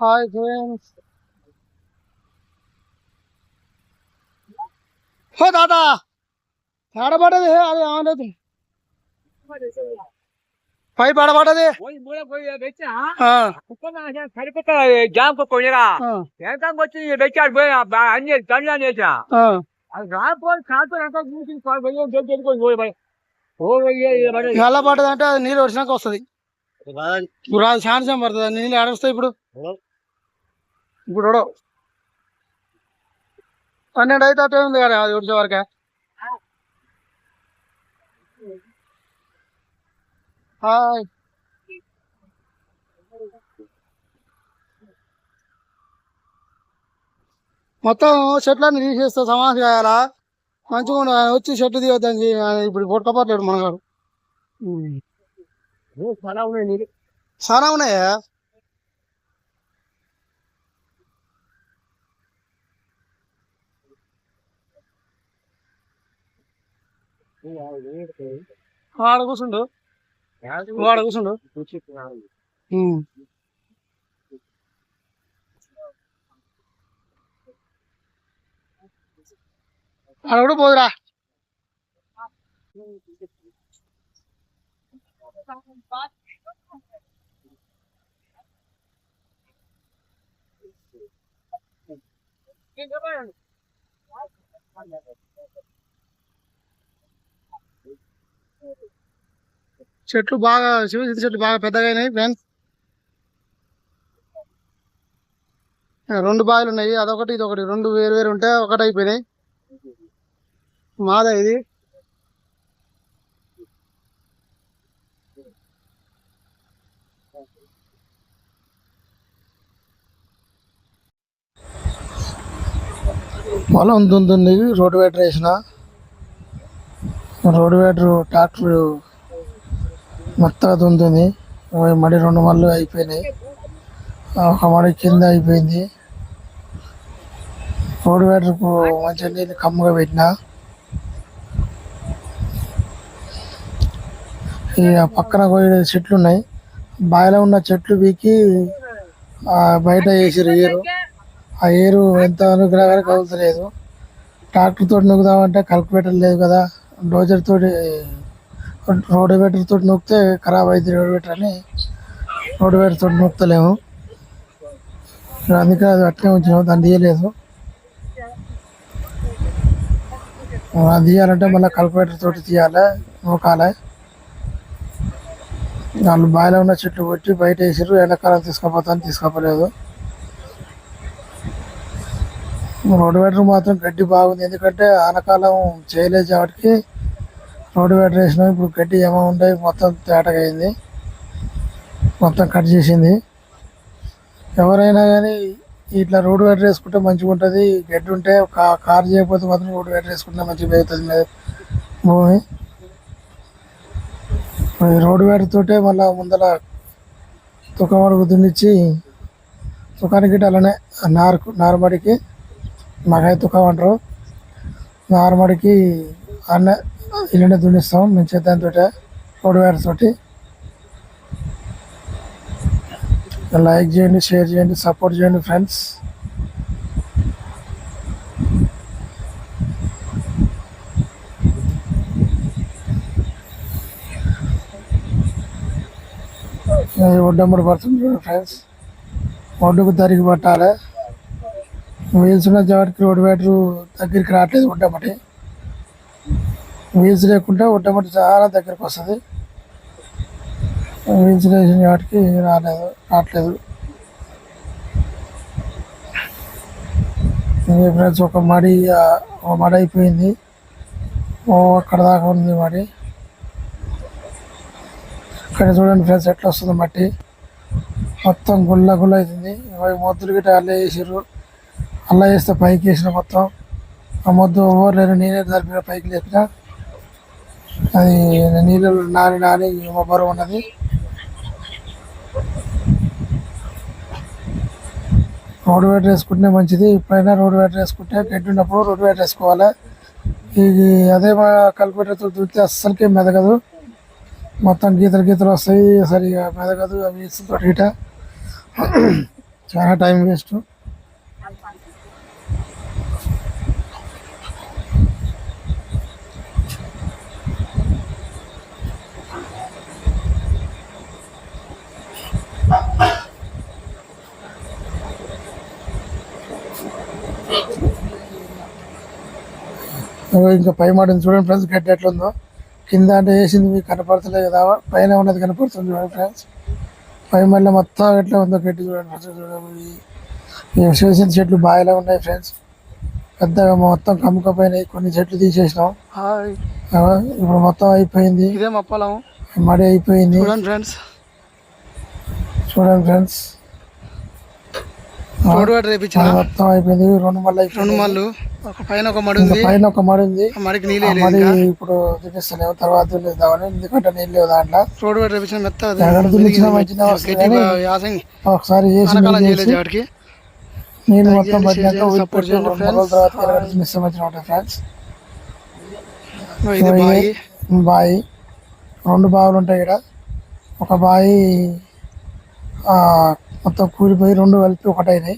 Hi friends హో తాత ఆడబడ్డది అది ఆడదు పై జామ్ కుక్క ఉండగా ఆ, వెనకాల వచ్చి వెచ్చాడు పోయి ఆ బా- అన్ని తండ్రి చేసా. అది రాకపోయి కాలుతో వెనక కూర్చుని పోయి పోయి పోయి అంటే అది నీళ్ళు వచ్చినాక వస్తుంది ఇప్పుడు రాదు శాంతం పడుతుంది. నీళ్ళు ఆడొస్తాయి ఇప్పుడు? ఇప్పుడు ఉడవు. పన్నెండు అయితే అట్టే ఉంది కదా అది వచ్చే వరకే. హాయ్. మొత్తం చెట్లన్నీ తీసేస్తే సమాధి చేయాలా మంచిగా వచ్చి చెట్టు తీయొద్దని ఇప్పుడు కొట్టపట్లేడు మనగాడు. చాలా ఉన్నాయి చాలా ఉన్నాయా? ఆడ కూర్చుండు. ఆడ కూర్చుండు. ఆడ కూడా పోదురా. చెట్లు బాగా శివజిత్ చెట్లు బాగా పెద్దగా అయినాయి ఫ్రెండ్స్ రెండు బావిలు ఉన్నాయి అదొకటి ఇదొకటి. రెండు వేరు వేరు ఉంటే ఒకటి అయిపోయినాయి మాదా ఇది. పొలం దుందుంది రోడ్డు వేటర్ వేసిన. రోడ్డు వేటరు ట్రాక్టర్ మొత్తగా దుందుంది మడి రెండు మళ్ళు అయిపోయినాయి. ఒక మడి కింద అయిపోయింది. రోడ్డు వేటర్కు మంచిగా నీళ్ళు కమ్ముగా పెట్టిన. ఈ పక్కన పోయే చెట్లు ఉన్నాయి. బావిలో ఉన్న చెట్లు పీకి బయట వేసి ఏరు. ఆ ఏరు ఎంత అనుగ్రహం కదులుతలేదు ట్రాక్టర్ తోటి నొక్కుదామంటే లేదు కదా. డోజర్ తోటి రోడ్ వేటర్ తోటి నొక్కితే ఖరాబ్ అవుతుంది రోడ్వేటర్ అని రోడ్ వేటర్ తోటి నొక్కుతలేము. అందుకే అది అట్లే ఉంచాము దాన్ని తీయలేదు. అది తీయాలంటే మళ్ళీ కల్కువేటర్ తోటి తీయాలి నూకాలి వాళ్ళు బావిలో ఉన్న చెట్లు కొట్టి బయట వేసారు ఎండాకాలం తీసుకుపోతాను తీసుకోపోలేదు. రోడ్డు మాత్రం గడ్డి బాగుంది. ఎందుకంటే ఆనకాలం చేయలేదు కాబట్టి రోడ్డు వేటర్ వేసినాం. ఇప్పుడు గడ్డి ఏమో ఉండే మొత్తం తేటగా అయింది. మొత్తం కట్ చేసింది. ఎవరైనా కానీ ఇట్లా రోడ్డు వేటర్ వేసుకుంటే మంచిగా ఉంటుంది. గడ్డి ఉంటే కారు చేయకపోతే మాత్రం రోడ్డు వేటర్ వేసుకుంటే మంచిగా పెరుగుతుంది భూమి. రోడ్డు వేటతోటే తోటే మళ్ళీ ముందర తుకమడుగు దున్నిచ్చి తుకానికి అలానే నారుకు నారుమడికి మగాయి తుకం అంటారు నారుమడికి అన్న ఇల్లునే దున్నిస్తాం మేము చేద్దాంతో రోడ్ వేటర్ తోటి. లైక్ చేయండి షేర్ చేయండి సపోర్ట్ చేయండి ఫ్రెండ్స్. ఒడ్డమ్మడి పడుతుంది ఫ్రెండ్స్. ఒడ్డుకు తరిగి పట్టాలి. వీల్స్ ఉన్న రోడ్ రోడ్డు వేటరు దగ్గరికి రావట్లేదు ఉంటామటి వీల్స్ లేకుండా ఉంటామటి చాలా దగ్గరికి వస్తుంది. వీల్స్ వేసిన వాటికి రాలేదు రావట్లేదు. ఫ్రెండ్స్ ఒక మడి ఒక మడి అయిపోయింది. ఓ అక్కడ దాకా ఉంది మడి. ఇక్కడ చూడండి ఫ్రెండ్స్ ఎట్లా వస్తుంది మట్టి. మొత్తం గుల్ల గుల్ల అవుతుంది మొద్దులు గిట్ట అల్లే వేసారు అలా వేస్తే పైకి వేసిన మొత్తం. ఆ మొద్దు ఎవరు లేరు నేనే జరిపిన పైకి లేపిన. అది నీళ్ళు నాని నాని బరువు ఉన్నది. రోడ్డు వేటర్ వేసుకుంటే మంచిది. ఎప్పుడైనా రోడ్డు వేటర్ వేసుకుంటే గడ్డి ఉన్నప్పుడు రోడ్డు వేటర్ వేసుకోవాలి. ఇది అదే మా కల్పిటర్తో దుడితే అస్సలకే మెదగదు. మొత్తం గీతలు గీతలు వస్తాయి. సరిగా మెదగదు. అవి తోటి ఇట చాలా టైం వేస్ట్. ఇంకా పై మాటని చూడండి ఫ్రెండ్స్ గడ్డి ఎట్లుందో. కింద అంటే వేసింది మీకు కనపడతలేదు కదా పైన ఉన్నది కనపడుతుంది చూడండి ఫ్రెండ్స్. పై మళ్ళీ మొత్తం ఎట్లా ఉందో గడ్డి చూడండి ఫ్రెండ్స్ చూడండి. ఈ వేసిన చెట్లు బాగా ఉన్నాయి ఫ్రెండ్స్. పెద్దగా మొత్తం కమ్ముకపోయినాయి కొన్ని చెట్లు తీసేసినాం. ఇప్పుడు మొత్తం అయిపోయింది. ఇదే మా పొలం. మడి అయిపోయింది. చూడండి ఫ్రెండ్స్. చూడండి ఫ్రెండ్స్. మొత్తం అయిపోయింది. రెండు మళ్ళీ రెండు మళ్ళు. పైన ఒక మడి ఉంది. పైన ఒక మడి ఉంది. మడికి నీళ్ళు మడి ఇప్పుడు చూపిస్తాను తర్వాత చూపిద్దామని ఎందుకంటే నీళ్ళు లేవు దాంట్లో. రోడ్డు మెత్త యాసంగి. ఒకసారి నీళ్ళు లైక్ మొత్తం పట్టినాక తర్వాత ఫ్రెండ్స్ ఇది బాయి. రెండు బావులు ఉంటాయి ఇక్కడ. ఒక బావి ఆ, మొత్తం కూలిపోయి రెండు కలిపి ఒకటైనాయి.